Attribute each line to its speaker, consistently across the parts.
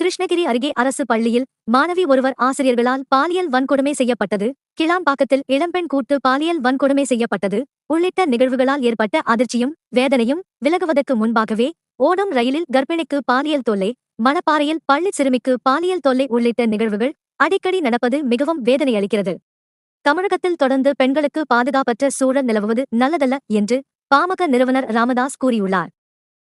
Speaker 1: கிருஷ்ணகிரி அருகே அரசு பள்ளியில் மாணவி ஒருவர் ஆசிரியர்களால் பாலியல் வன்கொடுமை செய்யப்பட்டது. கிளாம்பாக்கத்தில் இளம்பெண் கூட்டு பாலியல் வன்கொடுமை செய்யப்பட்டது. உள்ளிட்ட நிகழ்வுகளால் ஏற்பட்ட அதிர்ச்சியும் வேதனையும் விலகுவதற்கு முன்பாகவே ஓடும் ரயிலில் கர்ப்பிணிக்கு பாலியல் தொல்லை மணப்பாறையில் பள்ளி சிறுமிக்கு பாலியல் தொல்லை உள்ளிட்ட நிகழ்வுகள் அடிக்கடி நடப்பது மிகவும் வேதனையளிக்கிறது. தமிழகத்தில் தொடர்ந்து பெண்களுக்கு பாதுகாப்பற்ற சூழல் நிலவுவது நல்லதல்ல என்று பாமக நிறுவனர் ராமதாஸ் கூறியுள்ளார்.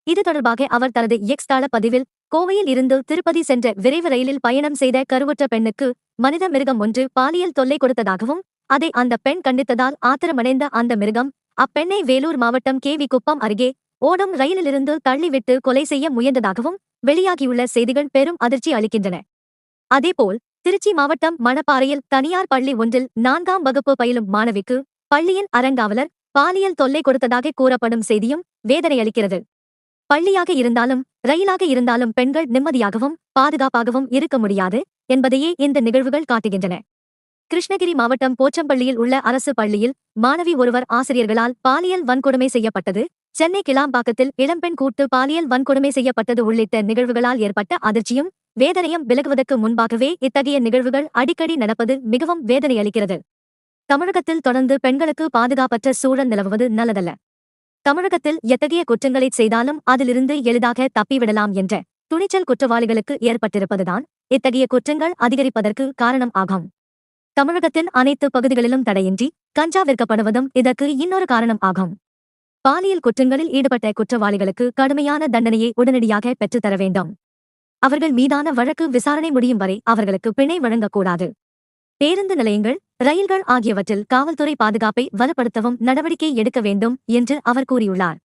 Speaker 1: இது தொடர்பாக அவர் தனது எக்ஸ் தள பதிவில் கோவையில் இருந்து திருப்பதி சென்ற விரைவு ரயிலில் பயணம் செய்த கருவுற்ற பெண்ணுக்கு மனித மிருகம் ஒன்று பாலியல் தொல்லை கொடுத்ததாகவும் அதை அந்த பெண் கண்டித்ததால் ஆத்திரமடைந்த அந்த மிருகம் அப்பெண்ணை வேலூர் மாவட்டம் கே வி குப்பம் அருகே ஓடும் ரயிலிலிருந்து தள்ளிவிட்டு கொலை செய்ய முயன்றதாகவும் வெளியாகியுள்ள செய்திகள் பெரும் அதிர்ச்சி அளிக்கின்றன. அதேபோல் திருச்சி மாவட்டம் மணப்பாறையில் தனியார் பள்ளி ஒன்றில் நான்காம் வகுப்பு பயிலும் மாணவிக்கு பள்ளியின் அறங்காவலர் பாலியல் தொல்லை கொடுத்ததாக கூறப்படும் செய்தியும் வேதனை அளிக்கிறது பள்ளியாக இருந்தாலும் ரயிலாக இருந்தாலும் பெண்கள் நிம்மதியாகவும் பாதுகாப்பாகவும் இருக்க முடியாது என்பதையே இந்த நிகழ்வுகள் காட்டுகின்றன. கிருஷ்ணகிரி மாவட்டம் போச்சம்பள்ளியில் உள்ள அரசு பள்ளியில் மாணவி ஒருவர் ஆசிரியர்களால் பாலியல் வன்கொடுமை செய்யப்பட்டது. சென்னை கிளாம்பாக்கத்தில் இளம்பெண் கூட்டு பாலியல் வன்கொடுமை செய்யப்பட்டது உள்ளிட்ட நிகழ்வுகளால் ஏற்பட்ட அதிர்ச்சியும் வேதனையும் விலகுவதற்கு முன்பாகவே இத்தகைய நிகழ்வுகள் அடிக்கடி நடப்பது மிகவும் வேதனை அளிக்கிறது தமிழகத்தில் தொடர்ந்து பெண்களுக்கு பாதுகாப்பற்ற சூழல் நிலவுவது நல்லதல்ல. தமிழகத்தில் எத்தகைய குற்றங்களைச் செய்தாலும் அதிலிருந்து எளிதாக தப்பிவிடலாம் என்ற துணிச்சல் குற்றவாளிகளுக்கு ஏற்பட்டிருப்பதுதான் இத்தகைய குற்றங்கள் அதிகரிப்பதற்கு காரணம் ஆகும். தமிழகத்தின் அனைத்து பகுதிகளிலும் தடையின்றி கஞ்சா விற்கப்படுவதும் இதற்கு இன்னொரு காரணம் ஆகும். பாலியல் குற்றங்களில் ஈடுபட்ட குற்றவாளிகளுக்கு கடுமையான தண்டனையை உடனடியாக பெற்றுத்தர வேண்டும். அவர்கள் மீதான வழக்கு விசாரணை முடியும் வரை அவர்களுக்கு பிணை வழங்கக்கூடாது. பேருந்து நிலையங்கள் ரயில்கள் ஆகியவற்றில் காவல்துறை பாதுகாப்பை வலுப்படுத்தவும் நடவடிக்கை எடுக்க வேண்டும் என்று அவர் கூறியுள்ளார்.